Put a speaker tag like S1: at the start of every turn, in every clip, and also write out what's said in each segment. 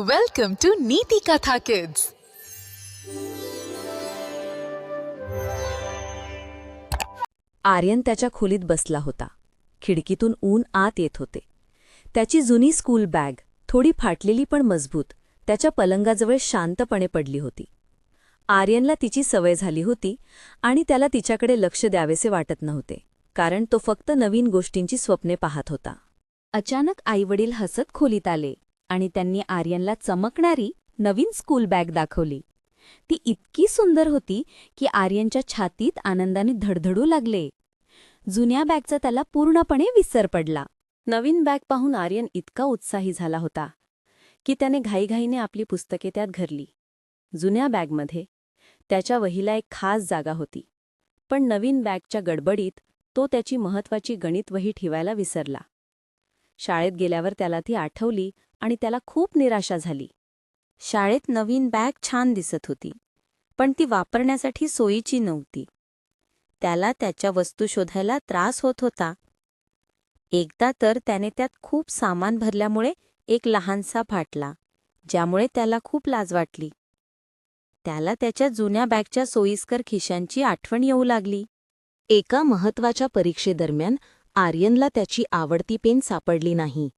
S1: Welcome to नीति कथा kids
S2: Aryan त्याच्या खोलीत बसला होता. खिडकीतून ऊन आत येत होते. त्याची जुनी स्कूल बॅग थोडी फाटलेली पण मजबूत त्याच्या पलंगाजवळ शांतपणे पडली होती. आर्यनला तिची सवय झाली होती आणि त्याला तिच्याकडे लक्ष द्यावेसे वाटत नव्हते कारण तो फक्त नवीन गोष्टींची स्वप्ने पाहत होता. अचानक आईवडील हसत खोलीत आले. आणि त्यांनी आर्यनला चमकणारी नवीन स्कूल बॅग दाखवली. ती इतकी सुंदर होती की आर्यनच्या छातीत आनंदाने धडधडू लागले. जुन्या बॅगचा त्याला पूर्णपणे विसर पडला. नवीन बॅग पाहून आर्यन इतका उत्साही झाला होता की त्याने घाईघाईने आपली पुस्तके त्यात घरली जुन्या बॅगमध्ये त्याच्या वहीला एक खास जागा होती पण नवीन बॅगच्या गडबडीत तो त्याची महत्वाची गणित वही ठेवायला विसरला. शाळेत गेल्यावर त्याला ती आठवली आणि त्याला खूप निराशा झाली. शाळेत नवीन बॅग छान दिसत होती पण ती वापरण्यासाठी सोयीची नव्हती. त्याला त्याच्या वस्तू शोधायला त्रास होत होता. एकदा तर त्याने त्यात खूप सामान भरल्यामुळे एक लहानसा फाटला ज्यामुळे त्याला खूप लाज वाटली. त्याला त्याच्या जुन्या बॅगच्या सोयीस्कर खिशांची आठवण येऊ लागली. एका महत्त्वाच्या परीक्षेदरम्यान आर्यनला त्याची आवडती पेन सापडली नाही.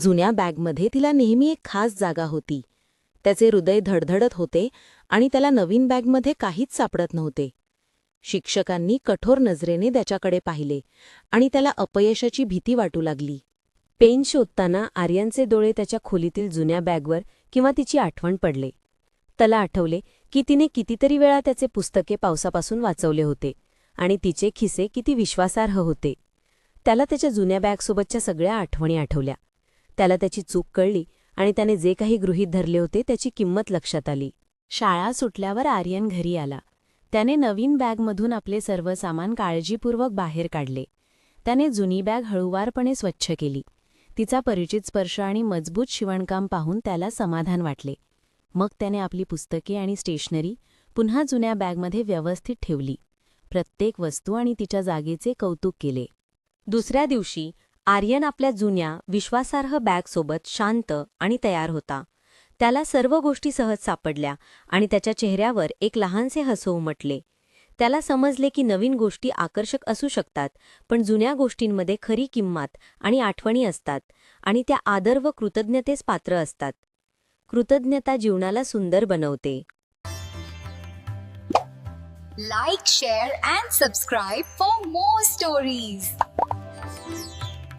S2: जुन्या बॅगमध्ये तिला नेहमी एक खास जागा होती. त्याचे हृदय धडधडत होते आणि त्याला नवीन बॅगमध्ये काहीच सापडत नव्हते. शिक्षकांनी कठोर नजरेने त्याच्याकडे पाहिले आणि त्याला अपयशाची भीती वाटू लागली. पेन शोधताना आर्यांचे डोळे त्याच्या खोलीतील जुन्या बॅगवर किंवा तिची आठवण पडले. त्याला आठवले की तिने कितीतरी वेळा त्याचे पुस्तके पावसापासून वाचवले होते आणि तिचे खिसे किती विश्वासार्ह होते. त्याला त्याच्या जुन्या बॅगसोबतच्या सगळ्या आठवणी आठवल्या. त्याला त्याची चूक कळली आणि त्याने जे काही गृहीत धरले होते त्याची किंमत लक्षात आली. शाळा सुटल्यावर आर्यन घरी आला. त्याने नवीन बॅगमधून आपले सर्व सामान काळजीपूर्वक बाहेर काढले. त्याने जुनी बॅग हळूवारपणे स्वच्छ केली. तिचा परिचित स्पर्श आणि मजबूत शिवणकाम पाहून त्याला समाधान वाटले. मग त्याने आपली पुस्तके आणि स्टेशनरी पुन्हा जुन्या बॅगमध्ये व्यवस्थित ठेवली. प्रत्येक वस्तू आणि तिच्या जागेचे कौतुक केले. दुसऱ्या दिवशी आर्यन आपल्या जुन्या विश्वासार्ह बॅगसोबत शांत आणि तयार होता. त्याला सर्व गोष्टी सहज सापडल्या आणि त्याच्या चेहऱ्यावर एक लहानसे हसू उमटले. त्याला समजले की नवीन गोष्टी आकर्षक असू शकतात पण जुन्या गोष्टींमध्ये खरी किंमत आणि आठवणी असतात आणि त्या आदर व कृतज्ञतेस पात्र असतात. कृतज्ञता जीवनाला सुंदर बनवते.
S3: Like share and subscribe for more stories